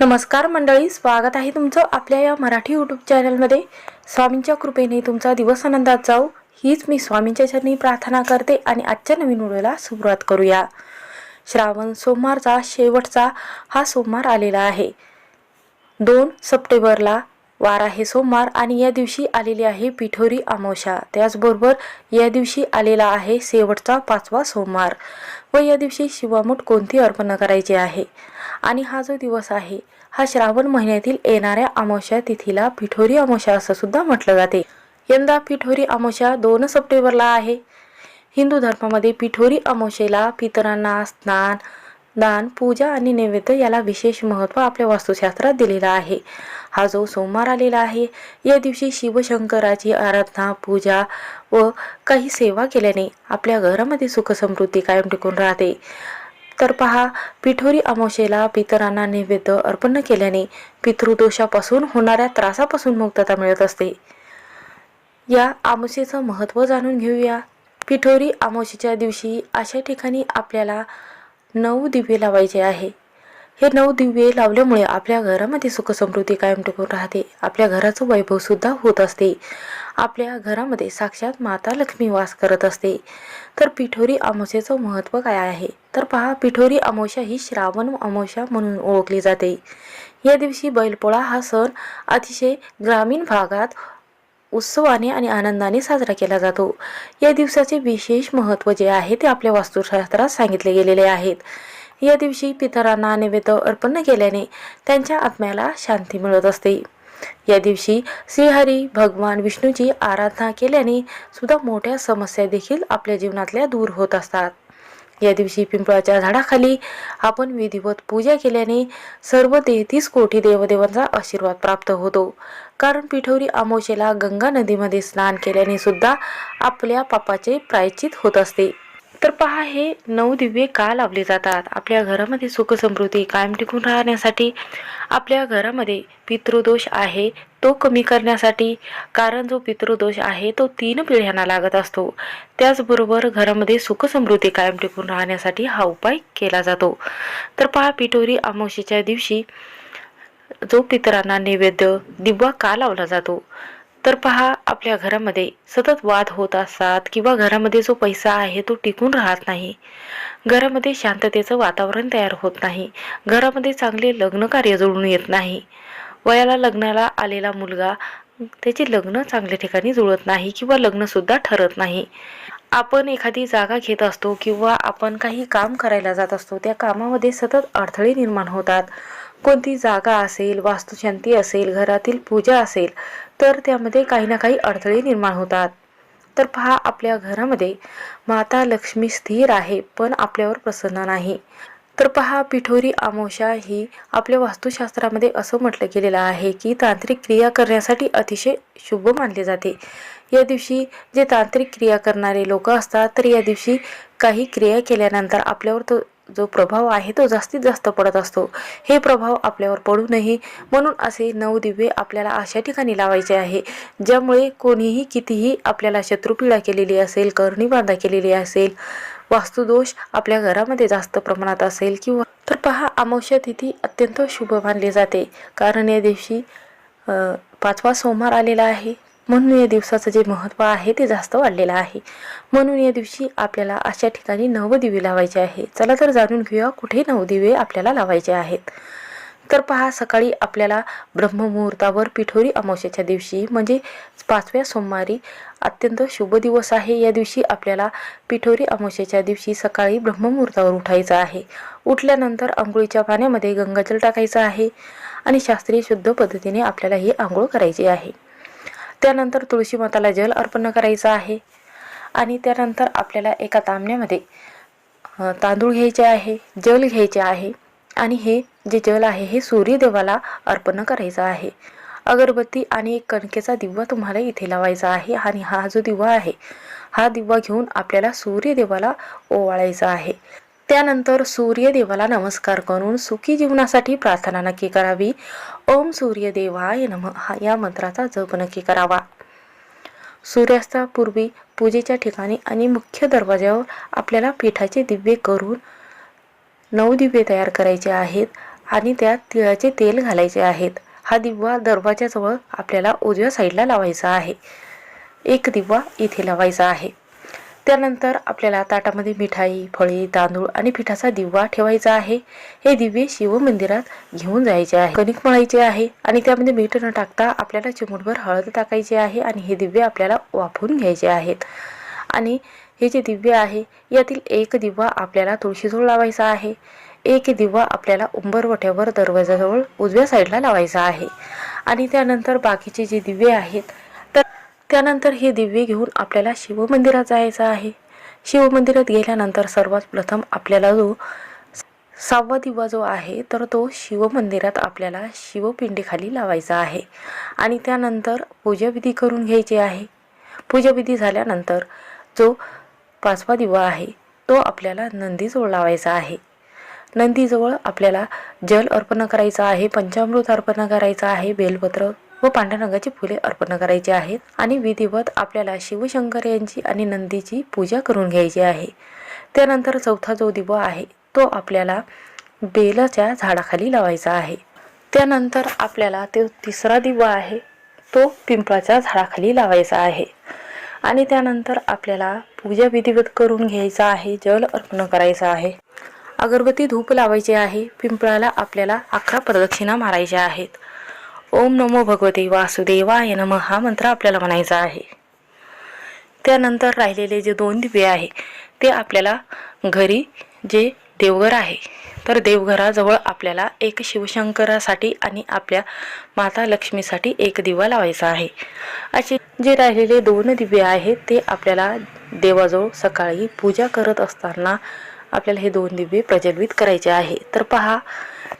नमस्कार मंडळी स्वागत आहे तुमचं आपल्या या मराठी यूट्यूब चॅनलमध्ये स्वामींच्या कृपेने तुमचा दिवस आनंदात जाऊ हीच मी स्वामींच्या चरणी प्रार्थना करते आणि आजच्या नवीन व्हिडिओला सुरुवात करूया. श्रावण सोमवारचा शेवटचा हा सोमवार आलेला आहे. दोन सप्टेंबरला वार आहे सोमवार आणि या दिवशी आलेली आहे पिठोरी अमावस्या. त्याचबरोबर या दिवशी आलेला आहे शेवटचा पाचवा सोमवार व या दिवशी शिवामूठ कोणती अर्पण करायची आहे? आणि हा जो दिवस आहे हा श्रावण महिन्यातील येणाऱ्या अमावस्या तिथीला पिठोरी अमावस्या असं सुद्धा म्हटलं जाते. यंदा पिठोरी अमावस्या दोन सप्टेंबरला आहे. हिंदू धर्मामध्ये पिठोरी अमावस्येला पितरांना स्नान दान पूजा आणि नैवेद्य याला विशेष महत्त्व आपल्या वास्तुशास्त्रात दिलेलं आहे. हा जो सोमवार आलेला आहे या दिवशी शिवशंकराची आराधना पूजा व काही सेवा केल्याने आपल्या घरामध्ये सुखसमृद्धी कायम टिकून राहते. तर पहा पिठोरी अमावशेला पितरांना नैवेद्य अर्पण केल्याने पितृदोषापासून होणाऱ्या त्रासापासून मुक्तता मिळत असते. या अमावशेचं महत्त्व जाणून घेऊया. पिठोरी अमावस्येच्या दिवशी अशा ठिकाणी आपल्याला नऊ दिवे लावायचे आहे. हे नऊ दिव्ये लावल्यामुळे आपल्या घरामध्ये सुखसमृद्धी कायम टिकून राहते. आपल्या घराचं वैभव सुद्धा होत असते. आपल्या घरामध्ये साक्षात माता लक्ष्मी वास करत असते. तर पिठोरी अमावस्येचं महत्त्व काय आहे? तर पहा पिठोरी अमावस्या ही श्रावण अमावस्या म्हणून ओळखली जाते. या दिवशी बैलपोळा हा सण अतिशय ग्रामीण भागात उत्सवाने आणि आनंदाने साजरा केला जातो. या दिवसाचे विशेष महत्त्व जे आहे ते आपल्या वास्तुशास्त्रात सांगितले गेलेले आहेत. या दिवशी पितरांना नैवेद्य अर्पण केल्याने त्यांच्या आत्म्याला शांती मिळत असते. या दिवशी श्रीहरी भगवान विष्णूची आराधना केल्याने सुद्धा मोठ्या समस्या देखील आपल्या जीवनातल्या दूर होत असतात. या दिवशी पिंपळाच्या झाडाखाली आपण विधिवत पूजा केल्याने सर्व तेहतीस कोटी देवदेवांचा आशीर्वाद प्राप्त होतो. कारण पिठोरी अमावशेला गंगा नदीमध्ये स्नान केल्याने सुद्धा आपल्या पापाचे प्रायचित होत असते. तर पहा हे नऊ दिव्ये का लावले जातात? आपल्या घरामध्ये सुखसमृद्धी कायम टिकून राहण्यासाठी आपल्या घरामध्ये पितृदोष आहे तो कमी करण्यासाठी कारण जो पितृदोष आहे तो तीन पिढ्यांना लागत असतो. त्याचबरोबर घरामध्ये सुखसमृद्धी कायम टिकून राहण्यासाठी हा उपाय केला जातो. तर पहा पिठोरी अमावशेच्या दिवशी जो पितरांना नैवेद्य दिवा का लावला जातो? तर पहा आपल्या घरामध्ये सतत वाद होत असतात किंवा घरामध्ये जो पैसा आहे तो टिकून राहत नाही. घरामध्ये शांततेचं वातावरण तयार होत नाही. घरामध्ये चांगले लग्न कार्य जुळून येत नाही. वयाला लग्नाला आलेला मुलगा त्याचे लग्न चांगल्या ठिकाणी जुळत नाही किंवा लग्नसुद्धा ठरत नाही. आपण एखादी जागा घेत असतो किंवा आपण काही काम करायला जात असतो त्या कामामध्ये सतत अडथळे निर्माण होतात. कोणती जागा असेल वास्तुशांती असेल घरातील पूजा असेल तर त्यामध्ये काही ना काही अडथळे निर्माण होतात. तर पहा आपल्या घरामध्ये माता लक्ष्मी स्थिर आहे पण आपल्यावर प्रसन्न नाही. तर पहा पिठोरी आमोशा ही आपल्या वास्तुशास्त्रामध्ये असं म्हटलं गेलेलं आहे की तांत्रिक क्रिया करण्यासाठी अतिशय शुभ मानले जाते. या दिवशी जे तांत्रिक क्रिया करणारे लोक असतात तर या दिवशी काही क्रिया केल्यानंतर आपल्यावर तो जो प्रभाव आहे तो जास्तीत जास्त पडत असतो. हे प्रभाव आपल्यावर पडू नये. म्हणून असे नऊ दिवे आपल्याला अशा ठिकाणी लावायचे आहे ज्यामुळे कोणीही कितीही आपल्याला शत्रुपीडा केलेली असेल करणी बांधा केलेली असेल वास्तुदोष आपल्या घरामध्ये जास्त प्रमाणात असेल किंवा तर पहा अमावस्या तिथी अत्यंत शुभ मानली जाते. कारण या दिवशी पाचवा सोमवार आलेला आहे. म्हणून या दिवसाचं जे महत्त्व आहे ते जास्त वाढलेलं आहे. म्हणून या दिवशी आपल्याला अशा ठिकाणी नवदिवे लावायचे आहे. चला तर जाणून घेऊया कुठे नवदिवे आपल्याला लावायचे आहेत. तर पहा सकाळी आपल्याला ब्रह्ममुहूर्तावर पिठोरी अमावस्याच्या दिवशी म्हणजे पाचव्या सोमवारी अत्यंत शुभ दिवस आहे. या दिवशी आपल्याला पिठोरी अमावस्याच्या दिवशी सकाळी ब्रह्ममुहूर्तावर उठायचं आहे. उठल्यानंतर आंघोळीच्या पाण्यामध्ये गंगाजल टाकायचं आहे आणि शास्त्रीय शुद्ध पद्धतीने आपल्याला ही आंघोळ करायची आहे. त्यानंतर तुळशी माताला जल अर्पण करायचं आहे. आणि त्यानंतर आपल्याला एका तांबण्यामध्ये तांदूळ घ्यायचे आहे जल घ्यायचे आहे. आणि हे जे जल आहे हे सूर्यदेवाला अर्पण करायचं आहे. अगरबत्ती आणि एक कणकेचा दिवा तुम्हाला इथे लावायचा आहे. आणि हा जो दिवा आहे हा दिवा घेऊन आपल्याला सूर्यदेवाला ओवाळायचा आहे. त्यानंतर सूर्यदेवाला नमस्कार करून सुखी जीवनासाठी प्रार्थना नक्की करावी. ओम सूर्यदेवाय नम. हा या मंत्राचा जप नक्की करावा. सूर्यास्तापूर्वी पूजेच्या ठिकाणी आणि मुख्य दरवाज्यावर आपल्याला पिठाचे दिव्ये करून नऊ दिवे तयार करायचे आहेत आणि त्यात तिळाचे तेल घालायचे आहेत. हा दिवा दरवाजाजवळ आपल्याला उजव्या साईडला लावायचा आहे. एक दिवा इथे लावायचा आहे. त्यानंतर आपल्याला ताटामध्ये मिठाई फळे तांदूळ आणि पिठाचा दिवा ठेवायचा आहे. हे दिवे शिव मंदिरात घेऊन जायचे आहे. कणिक मळायचे आहे आणि त्यामध्ये मीठ न टाकता आपल्याला चिमूटभर हळद टाकायची आहे आणि हे दिवे आपल्याला वाफवून घ्यायचे आहेत. आणि हे जे दिव्य आहे यातील एक दिवा आपल्याला तुळशीजवळ लावायचा आहे. एक दिवा आपल्याला उंबरवट्यावर दरवाजाजवळ उजव्या साईडला लावायचा आहे. आणि त्यानंतर बाकीचे जे दिवे आहेत त्यानंतर हे दिव्य घेऊन आपल्याला शिवमंदिरात जायचं आहे. शिवमंदिरात गेल्यानंतर सर्वात प्रथम आपल्याला जो सहावा दिवा जो आहे तर तो शिवमंदिरात आपल्याला शिवपिंडीखाली लावायचा आहे. आणि त्यानंतर पूजाविधी करून घ्यायची आहे. पूजाविधी झाल्यानंतर जो पाचवा दिवा आहे तो आपल्याला नंदीजवळ लावायचा आहे. नंदीजवळ आपल्याला जल अर्पण करायचं आहे पंचामृत अर्पण करायचं आहे बेलपत्र व पांढऱ्या रंगाची फुले अर्पण करायची आहेत आणि विधिवत आपल्याला शिवशंकर यांची आणि नंदीची पूजा करून घ्यायची आहे. त्यानंतर चौथा जो दिवा आहे तो आपल्याला बेलाच्या झाडाखाली लावायचा आहे. त्यानंतर आपल्याला तो तिसरा दिवा आहे तो पिंपळाच्या झाडाखाली लावायचा आहे. आणि त्यानंतर आपल्याला पूजा विधिवत करून घ्यायचा आहे जल अर्पण करायचं आहे. अगरबत्ती धूप लावायची आहे पिंपळाला आपल्याला अकरा प्रदक्षिणा मारायच्या आहेत. ओम नमो भगवते वासुदेवाय नम हा मंत्र आपल्याला म्हणायचा आहे. त्यानंतर राहिलेले जे दोन दिवे आहे ते आपल्याला घरी जे देवघर आहे तर देवघराजवळ आपल्याला एक शिवशंकरासाठी आणि आपल्या माता लक्ष्मीसाठी एक दिवा लावायचा आहे. असे जे राहिलेले दोन दिवे आहेत ते आपल्याला देवाजवळ सकाळी पूजा करत असताना आपल्याला हे दोन दिवे प्रज्वलित करायचे आहे. तर पहा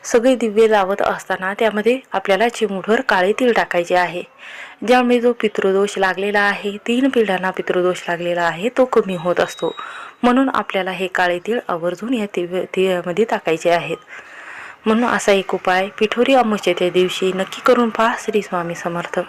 सगळे दिवे लावत असताना त्यामध्ये आपल्याला चिमूटभर काळे तीळ टाकायचे आहे. ज्यामुळे जो पितृदोष लागलेला आहे तीन पिढ्यांना पितृदोष लागलेला आहे तो कमी होत असतो. म्हणून आपल्याला हे काळे तीळ आवर्जून या दिव्य तिळामध्ये टाकायचे आहेत. म्हणून असा एक उपाय पिठोरी अमावस्येच्या दिवशी नक्की करून पहा श्री स्वामी समर्थ.